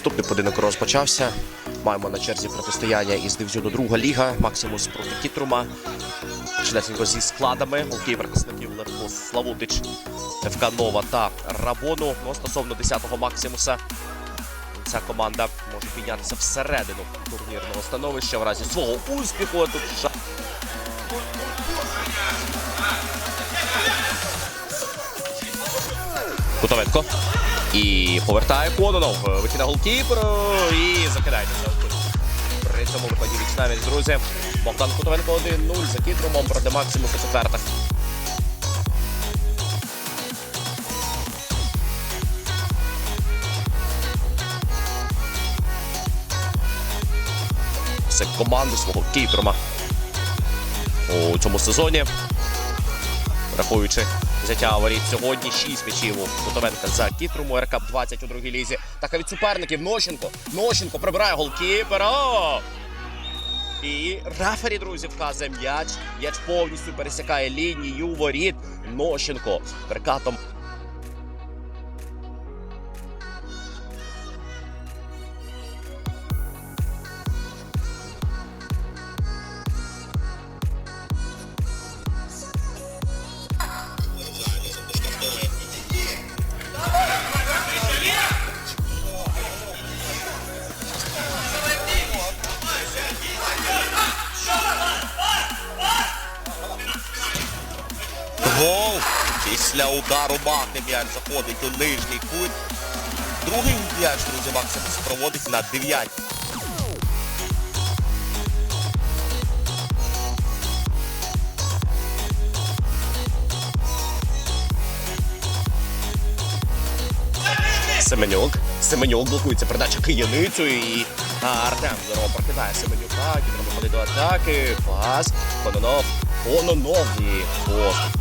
Наступний поєдинок розпочався. Маємо на черзі протистояння із дивізіону друга ліга. Максимус проти Кітрума. Чудесенько зі складами. Голкіпер представників Левко Славутич, ФК Нова та Рабону. Ну, стосовно 10-го Максимуса. Ця команда може піднятися всередину турнірного становища в разі свого успіху. Тут ша-. І повертає Кононов. Вихідна голкіперу і закидається. При цьому виході віч навіть, друзі. Богдан Кутовенко 1-0 за кітрумом проти Максимуса четвертих. Це команди свого кітрума у цьому сезоні. Враховуючи взяття воріт сьогодні, 6 м'ячів у Кутовенка за Кітруму, РК 20 у другій лізі. Так а від суперників Нощенко. Нощенко прибирає голкіпера. І рефері, друзі, вказує м'яч. М'яч повністю пересікає лінію воріт. Нощенко перекатом Після удару Махни м'яч заходить у нижній кут. Другий м'яч, друзі, Максимус проводить на 9. Семенюк. Семенюк блокується передача кияницю і Артем здорово прокидає Семенюка. Дібро виходить до атаки. Пас. Кононов. Кононов і пост.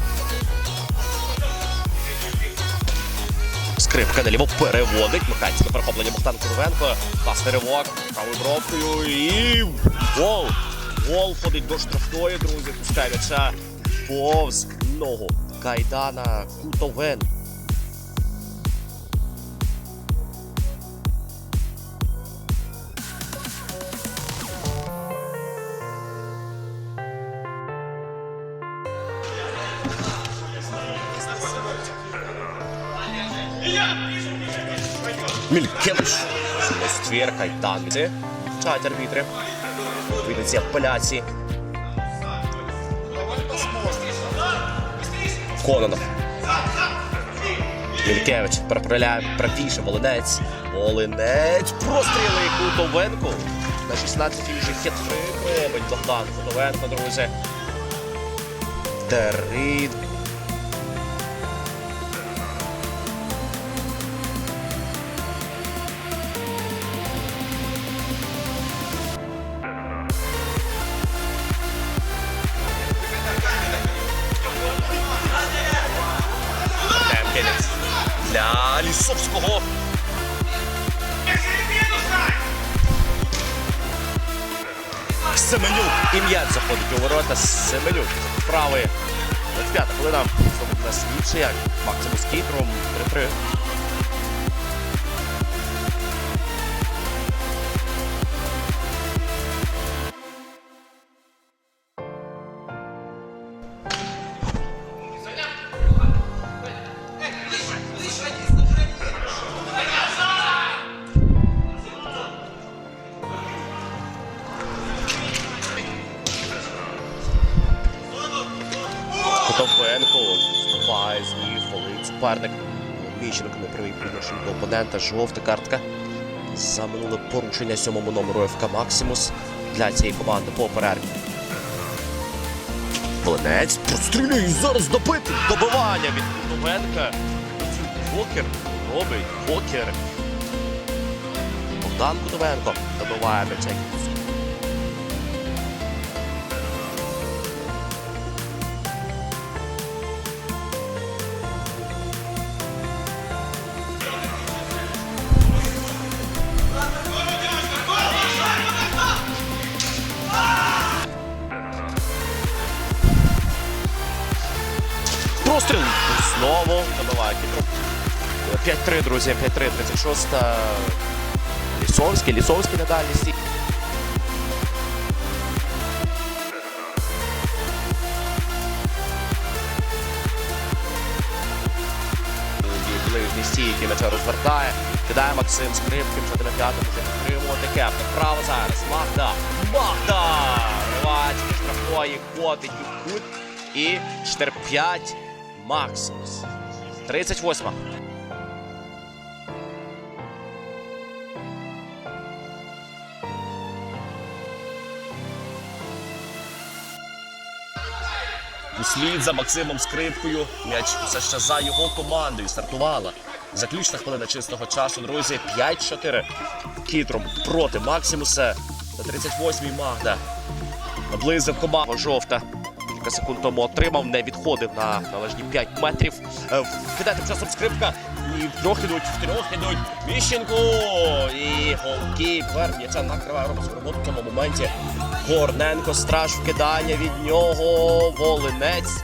Скрипка наліво переводить. Механське перехоплення Богдан Куровенко. Пас ривок правою бровкою і гол. Гол ходить до штрафної, друзі. Пускає м'яча повз ногу. Кайдана Кутовен. Мількевич. Ствір, Кайдан. Вчать арбітри. Відповідно ці апеляції. Кононов. Мількевич переправляє правіше. Волинець. Волинець. Простріли Кутовенко. На 16-й вже хитрик робить Богдан Кутовенко, друзі. Три. Для Лісовського. Семенюк. І м'яч заходить у ворота. Семенюк. Правий. 25 хвилина. Знову у. Максимус Кітром. 3-3. Суперник. Міщенко не правий приношення до опонента. Жовта картка. За минуле порушення сьомому номеру ФК Максимус для цієї команди по перерві. Волинець прострілює і зараз добити. Добивання від Котовенка. Покер робить покер. Богдан Котовенко добиває м'яча. Простріл. Знову добиває Кітро. 5-3, друзі, 5-3, 36 Лісовський, Лісовський на дальній стій. І ближній стій, який м'яча розвертає. Кидає Максим Скрипкин, вже на п'ятому вже підтримувати кепти. Право зараз. Магда. Магда! Ривачки штрафної, котить. І 4-5. Максимус. 38. Услід за Максимом Скрипкою. М'яч все ще за його командою. Стартувала. Заключна хвилина чистого часу, друзі. 5-4. Кітром проти Максимуса. На 38-й Магда. Наблизив команду. Жовта. Кілька секунд тому отримав, не відходив на належні 5 метрів. Е, Кидає часом скрипка. І втрьох ідуть, в трьох ідуть. Міщенко! І голкіпер. М'яча накриває робить роботу в цьому моменті. Горненко, страж вкидання від нього. Волинець.